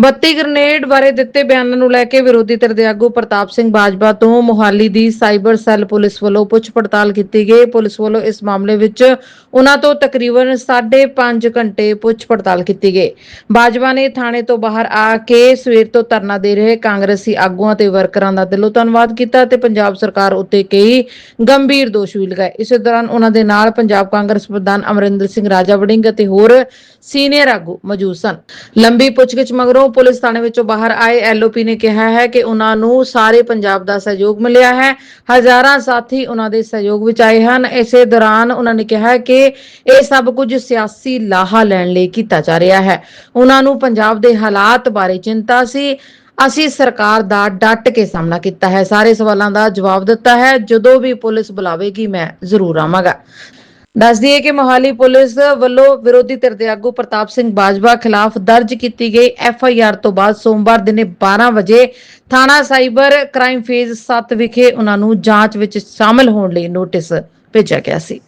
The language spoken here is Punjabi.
ਬੱਤੀ ਗ੍ਰਨੇਡ ਬਾਰੇ ਦਿੱਤੇ ਬਿਆਨਾਂ ਨੂੰ ਲੈ ਕੇ ਵਿਰੋਧੀ ਧਿਰ ਦੇ ਆਗੂ ਪ੍ਰਤਾਪ ਸਿੰਘ ਬਾਜਵਾ ਤੋਂ ਮੋਹਾਲੀ ਦੀ ਸਾਈਬਰ ਸੈੱਲ ਪੁਲਿਸ ਵੱਲੋਂ ਪੁੱਛ ਪੜਤਾਲ ਕੀਤੀ ਗਈ। ਪੁਲਿਸ ਵੱਲੋਂ ਇਸ ਮਾਮਲੇ ਵਿੱਚ ਉਹਨਾਂ ਤੋਂ ਤਕਰੀਬਨ 5.5 ਘੰਟੇ ਪੁੱਛ ਪੜਤਾਲ ਕੀਤੀ ਗਈ। ਬਾਜਵਾ ਨੇ ਥਾਣੇ ਤੋਂ ਬਾਹਰ ਆ ਕੇ ਸਵੇਰ ਤੋਂ ਧਰਨਾ ਦੇ ਰਹੇ ਕਾਂਗਰਸੀ ਆਗੂਆਂ ਤੇ ਵਰਕਰਾਂ ਦਾ ਦਿਲੋਂ ਧੰਨਵਾਦ ਕੀਤਾ ਤੇ ਪੰਜਾਬ ਸਰਕਾਰ ਉੱਤੇ ਕਈ ਗੰਭੀਰ ਦੋਸ਼ ਵੀ ਲਗਾਏ। ਇਸੇ ਦੌਰਾਨ ਉਹਨਾਂ ਦੇ ਨਾਲ ਪੰਜਾਬ ਕਾਂਗਰਸ ਪ੍ਰਧਾਨ ਅਮਰਿੰਦਰ ਸਿੰਘ ਰਾਜਾ ਵੜਿੰਗ ਅਤੇ ਹੋਰ ਸੀਨੀਅਰ ਆਗੂ ਮੌਜੂਦ ਸਨ। ਲੰਬੀ ਪੁੱਛਗਿੱਛ ਮਗਰੋਂ ਪੁਲਿਸ ਥਾਣੇ ਵਿੱਚੋਂ ਬਾਹਰ ਆਏ ਐਲਓਪੀ ਨੇ ਕਿਹਾ ਹੈ ਕਿ ਉਹਨਾਂ ਨੂੰ ਸਾਰੇ ਪੰਜਾਬ ਦਾ ਸਹਿਯੋਗ ਮਿਲਿਆ ਹੈ। ਹਜ਼ਾਰਾਂ ਸਾਥੀ ਉਹਨਾਂ ਦੇ ਸਹਿਯੋਗ ਵਿੱਚ ਆਏ ਹਨ। ਇਸੇ ਦੌਰਾਨ ਉਹਨਾਂ ਨੇ ਕਿਹਾ ਕਿ ਇਹ ਸਭ ਕੁਝ ਸਿਆਸੀ ਲਾਹਾ ਲੈਣ ਲਈ ਕੀਤਾ ਜਾ ਰਿਹਾ ਹੈ। ਉਹਨਾਂ ਨੂੰ ਪੰਜਾਬ ਦੇ ਹਾਲਾਤ ਬਾਰੇ ਚਿੰਤਾ ਸੀ। ਅਸੀਂ ਸਰਕਾਰ ਦਾ ਡਟ ਕੇ ਸਾਹਮਣਾ ਕੀਤਾ ਹੈ। ਸਾਰੇ ਸਵਾਲਾਂ ਦਾ ਜਵਾਬ ਦਿੱਤਾ ਹੈ। ਜਦੋਂ ਵੀ ਪੁਲਿਸ ਬੁਲਾਵੇਗੀ, ਮੈਂ ਜ਼ਰੂਰ ਆਵਾਂਗਾ। ਦੱਸ ਦਈਏ ਕਿ ਮੋਹਾਲੀ ਪੁਲਿਸ ਵੱਲੋਂ ਵਿਰੋਧੀ ਧਿਰ ਦੇ ਆਗੂ ਪ੍ਰਤਾਪ ਸਿੰਘ ਬਾਜਵਾ ਖਿਲਾਫ ਦਰਜ ਕੀਤੀ ਗਈ ਐਫ ਆਈ ਆਰ ਤੋਂ ਬਾਅਦ ਸੋਮਵਾਰ ਦਿਨੇ 12 ਵਜੇ ਥਾਣਾ ਸਾਈਬਰ ਕ੍ਰਾਈਮ ਫੇਜ਼ 7 ਵਿਖੇ ਉਹਨਾਂ ਨੂੰ ਜਾਂਚ ਵਿੱਚ ਸ਼ਾਮਲ ਹੋਣ ਲਈ ਨੋਟਿਸ ਭੇਜਿਆ ਗਿਆ ਸੀ।